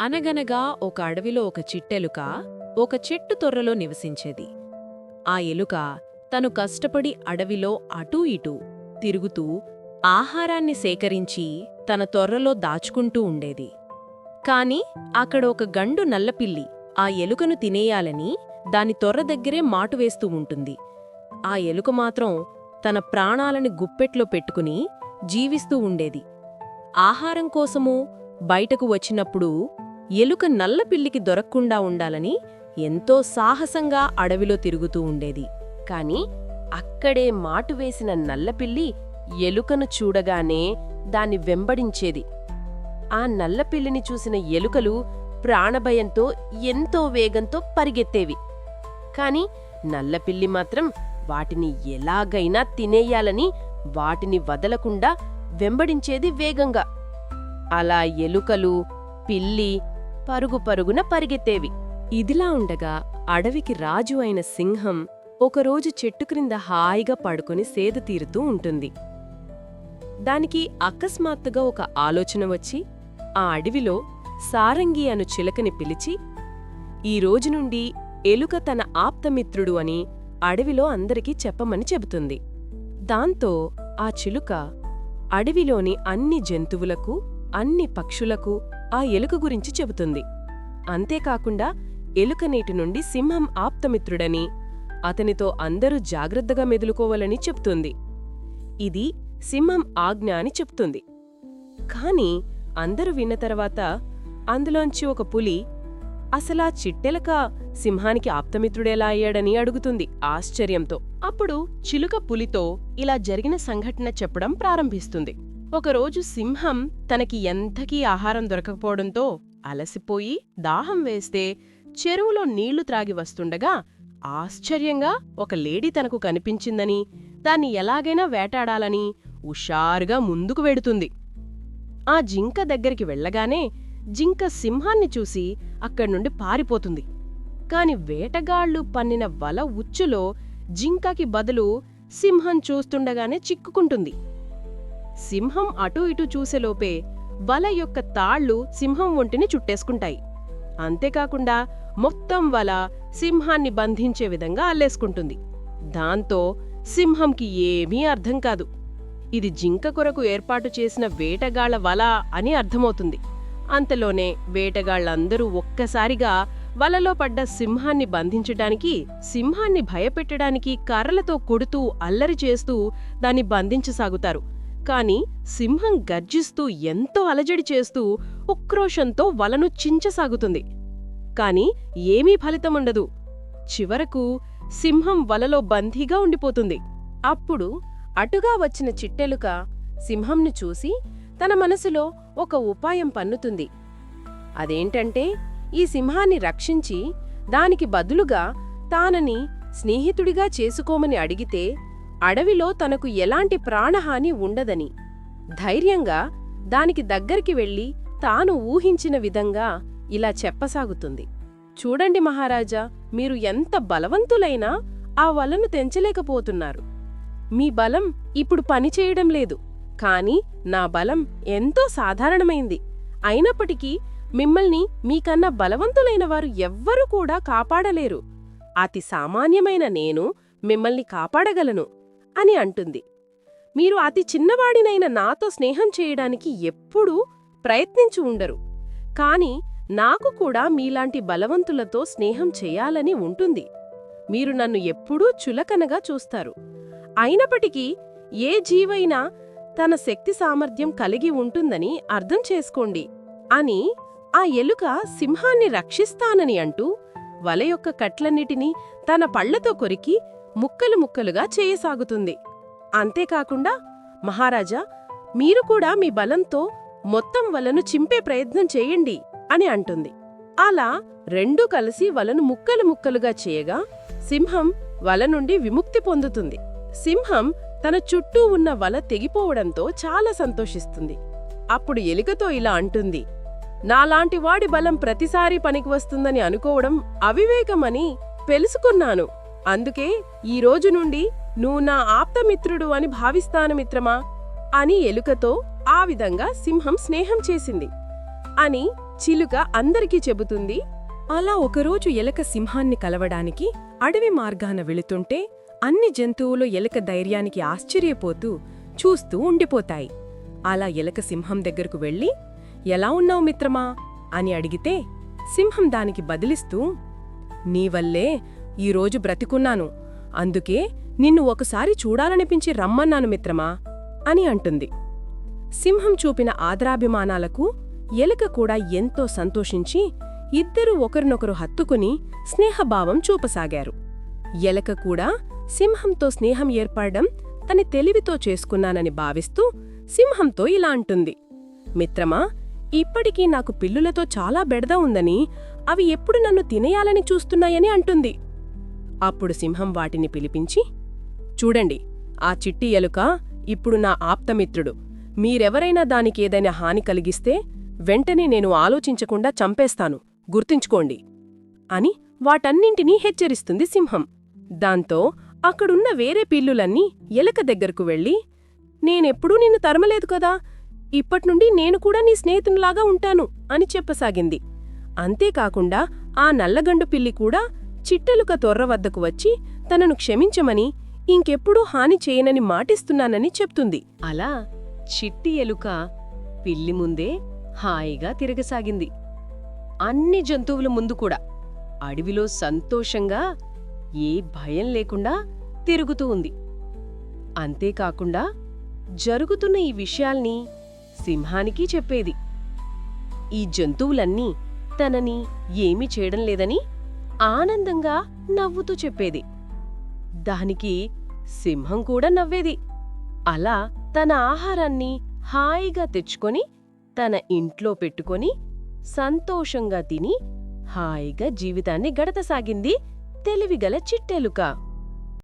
అనగనగా ఒక అడవిలో ఒక చిట్టెలుక ఒక చెట్టు తొర్రలో నివసించేది. ఆ ఎలుక తను కష్టపడి అడవిలో అటూ ఇటూ తిరుగుతూ ఆహారాన్ని సేకరించి తన తొర్రలో దాచుకుంటూ ఉండేది. కాని అక్కడ ఒక గండు నల్లపిల్లి ఆ ఎలుకను తినేయాలని దాని తొర్ర దగ్గరే మాటు వేస్తూ ఉంటుంది. ఆ ఎలుక మాత్రం తన ప్రాణాలని గుప్పెట్లో పెట్టుకుని జీవిస్తూ ఉండేది. ఆహారం కోసము బయటకు వచ్చినప్పుడు ఎలుక నల్లపిల్లికి దొరక్కుండా ఉండాలని ఎంతో సాహసంగా అడవిలో తిరుగుతూ ఉండేది. కాని అక్కడే మాటు వేసిన నల్లపిల్లి ఎలుకను చూడగానే దాన్ని వెంబడించేది. ఆ నల్లపిల్లిని చూసిన ఎలుకలు ప్రాణభయంతో ఎంతో వేగంతో పరిగెత్తేవి. కాని నల్లపిల్లి మాత్రం వాటిని ఎలాగైనా తినేయాలని వాటిని వదలకుండా వెంబడించేది వేగంగా. అలా ఎలుకలు పిల్లి పరుగు పరుగున పరిగెత్తేవి. ఇదిలా ఉండగా అడవికి రాజు అయిన సింహం ఒకరోజు చెట్టు క్రింద హాయిగా పడుకొని సేద తీరుతూ ఉంటుంది. దానికి అకస్మాత్తుగా ఒక ఆలోచన వచ్చి ఆ అడవిలో సారంగి అను చిలకని పిలిచి ఈ రోజు నుండి ఎలుక తన ఆప్తమిత్రుడు అని అడవిలో అందరికీ చెప్పమని చెబుతుంది. దాంతో ఆ చిలుక అడవిలోని అన్ని జంతువులకు అన్ని పక్షులకు ఆ ఎలుక గురించి చెబుతుంది. అంతేకాకుండా ఎలుక నీటి నుండి సింహం ఆప్తమిత్రుడని అతనితో అందరూ జాగ్రత్తగా మెదులుకోవాలని చెప్తుంది. ఇది సింహం ఆజ్ఞ అని చెప్తుంది. కాని అందరూ విన్న తర్వాత అందులోంచి ఒక పులి అసలా చిట్టెలక సింహానికి ఆప్తమిత్రుడెలా అయ్యాడని అడుగుతుంది ఆశ్చర్యంతో. అప్పుడు చిలుక పులితో ఇలా జరిగిన సంఘటన చెప్పడం ప్రారంభిస్తుంది. ఒకరోజు సింహం తనకి ఎంతకీ ఆహారం దొరకకపోవడంతో అలసిపోయి దాహం వేస్తే చెరువులో నీళ్ళు త్రాగి వస్తుండగా ఆశ్చర్యంగా ఒక లేడీ తనకు కనిపించిందని దాన్ని ఎలాగైనా వేటాడాలని హుషారుగా ముందుకు వెడుతుంది. ఆ జింక దగ్గరికి వెళ్ళగానే జింక సింహాన్ని చూసి అక్కడ్నుండి పారిపోతుంది. కాని వేటగాళ్ళు పన్నిన వల ఉచ్చులో జింకకి బదులు సింహం చూస్తుండగానే చిక్కుకుంటుంది. సింహం అటూ ఇటూ చూసేలోపే వల యొక్క తాళ్ళు సింహం ఒంటిని చుట్టేసుకుంటాయి. అంతేకాకుండా మొత్తం వల సింహాన్ని బంధించే విధంగా అల్లేసుకుంటుంది. దాంతో సింహంకి ఏమీ అర్థం కాదు. ఇది జింక కొరకు ఏర్పాటు చేసిన వేటగాళ్ళ వల అని అర్థమవుతుంది. అంతలోనే వేటగాళ్ళందరూ ఒక్కసారిగా వలలో పడ్డ సింహాన్ని బంధించడానికి సింహాన్ని భయపెట్టడానికి కర్రలతో కొడుతూ అల్లరి చేస్తూ దాన్ని బంధించసాగుతారు. కాని సింహం గర్జిస్తూ ఎంతో అలజడి చేస్తూ ఉక్రోషంతో వలను చించసాగుతుంది. కాని ఏమీ ఫలితముండదు. చివరకు సింహం వలలో బందీగా ఉండిపోతుంది. అప్పుడు అటుగా వచ్చిన చిట్టెలుక సింహంను చూసి తన మనసులో ఒక ఉపాయం పన్నుతుంది. అదేంటంటే ఈ సింహాన్ని రక్షించి దానికి బదులుగా తానని స్నేహితుడిగా చేసుకోమని అడిగితే అడవిలో తనకు ఎలాంటి ప్రాణహాని ఉండదని. ధైర్యంగా దానికి దగ్గరికి వెళ్ళి తాను ఊహించిన విధంగా ఇలా చెప్పసాగుతుంది. చూడండి మహారాజా మీరు ఎంత బలవంతులైనా ఆ వలను తెంచలేకపోతున్నారు. మీ బలం ఇప్పుడు పనిచేయడం లేదు. కాని నా బలం ఎంతో సాధారణమైంది. అయినప్పటికీ మిమ్మల్ని మీకన్నా బలవంతులైన వారు ఎవ్వరూ కూడా కాపాడలేరు. అతి సామాన్యమైన నేను మిమ్మల్ని కాపాడగలను. అని అంటుంది. మీరు అతి చిన్నవాడినైన నాతో స్నేహం చేయడానికి ఎప్పుడూ ప్రయత్నించి ఉండరు. కాని నాకు కూడా మీలాంటి బలవంతులతో స్నేహం చేయాలని ఉంటుంది. మీరు నన్ను ఎప్పుడూ చులకనగా చూస్తారు. అయినప్పటికీ ఏ జీవైనా తన శక్తి సామర్థ్యం కలిగి ఉంటుందని అర్థం చేసుకోండి అని ఆ ఎలుక సింహాన్ని రక్షిస్తానని అంటూ వల యొక్క కట్లన్నిటినీ తన పళ్ళతో కొరికి ముక్కలు ముక్కలుగా చేయసాగుతుంది. అంతేకాకుండా మహారాజా మీరు కూడా మీ బలంతో మొత్తం వలను చింపే ప్రయత్నం చేయండి అని అంటుంది. అలా రెండూ కలిసి వలను ముక్కలు ముక్కలుగా చేయగా సింహం వల నుండి విముక్తి పొందుతుంది. సింహం తన చుట్టూ ఉన్న వల తెగిపోవడంతో చాలా సంతోషిస్తుంది. అప్పుడు ఎలుకతో ఇలా అంటుంది నాలాంటి వాడి బలం ప్రతిసారీ పనికి వస్తుందని అనుకోవడం అవివేకమని తెలుసుకున్నాను అందుకే ఈ రోజు నుండి నువ్వు నా ఆప్తమిత్రుడు అని భావిస్తాను మిత్రమా? అని ఎలుకతో ఆ విధంగా సింహం స్నేహం చేసింది. అని చిలుక అందరికీ చెబుతుంది. అలా ఒకరోజు ఎలక సింహాన్ని కలవడానికి అడవి మార్గాన వెళుతుంటే అన్ని జంతువులు ఎలక ధైర్యానికి ఆశ్చర్యపోతూ చూస్తూ ఉండిపోతాయి. అలా ఎలక సింహం దగ్గరకు వెళ్ళి ఎలా ఉన్నావు మిత్రమా? అని అడిగితే సింహం దానికి బదిలిస్తూ నీవల్లే ఈరోజు బ్రతికున్నాను. అందుకే నిన్ను ఒకసారి చూడాలనిపించి రమ్మన్నాను మిత్రమా? అని అంటుంది. సింహం చూపిన ఆదరాభిమానాలకు ఎలుక కూడా ఎంతో సంతోషించి ఇద్దరూ ఒకరినొకరు హత్తుకుని స్నేహభావం చూపసాగారు. ఎలక కూడా సింహంతో స్నేహం ఏర్పడడం తని తెలివితో చేసుకున్నానని భావిస్తూ సింహంతో ఇలా అంటుంది. మిత్రమా ఇప్పటికీ నాకు పిల్లులతో చాలా బెడద ఉందని అవి ఎప్పుడు నన్ను తినేయాలని చూస్తున్నాయని అంటుంది. అప్పుడు సింహం వాటిని పిలిపించి చూడండి ఆ చిట్టి ఎలుక ఇప్పుడు నా ఆప్తమిత్రుడు. మీరెవరైనా దానికేదైనా హాని కలిగిస్తే వెంటనే నేను ఆలోచించకుండా చంపేస్తాను. గుర్తుంచుకోండి అని వాటన్నింటినీ హెచ్చరిస్తుంది సింహం. దాంతో అక్కడున్న వేరే పిల్లులన్నీ ఎలక దగ్గరకు వెళ్ళి నేనెప్పుడూ నిన్ను తరమలేదు కదా. ఇప్పట్నుండి నేను కూడా నీ స్నేహితునిలాగా ఉంటాను అని చెప్పసాగింది. అంతేకాకుండా ఆ నల్లగండు పిల్లి కూడా చిట్టెలుక తొర్ర వద్దకు వచ్చి తనను క్షమించమని ఇంకెప్పుడూ హాని చేయనని మాటిస్తున్నానని చెప్తుంది. అలా చిట్టి ఎలుక పిల్లి ముందే హాయిగా తిరగసాగింది. అన్ని జంతువుల ముందు కూడా అడవిలో సంతోషంగా ఏ భయం లేకుండా తిరుగుతూ ఉంది. అంతేకాకుండా జరుగుతున్న ఈ విషయాల్ని సింహానికి చెప్పేది. ఈ జంతువులన్నీ తనని ఏమీ చేయడం లేదని ఆనందంగా నవ్వుతూ చెప్పేది. దానికి సింహం కూడా నవ్వేది. అలా తన ఆహారాన్ని హాయిగా తెచ్చుకొని తన ఇంట్లో పెట్టుకొని సంతోషంగా తిని హాయిగా జీవితాన్ని గడతసాగింది తెలివిగల చిట్టెలుక.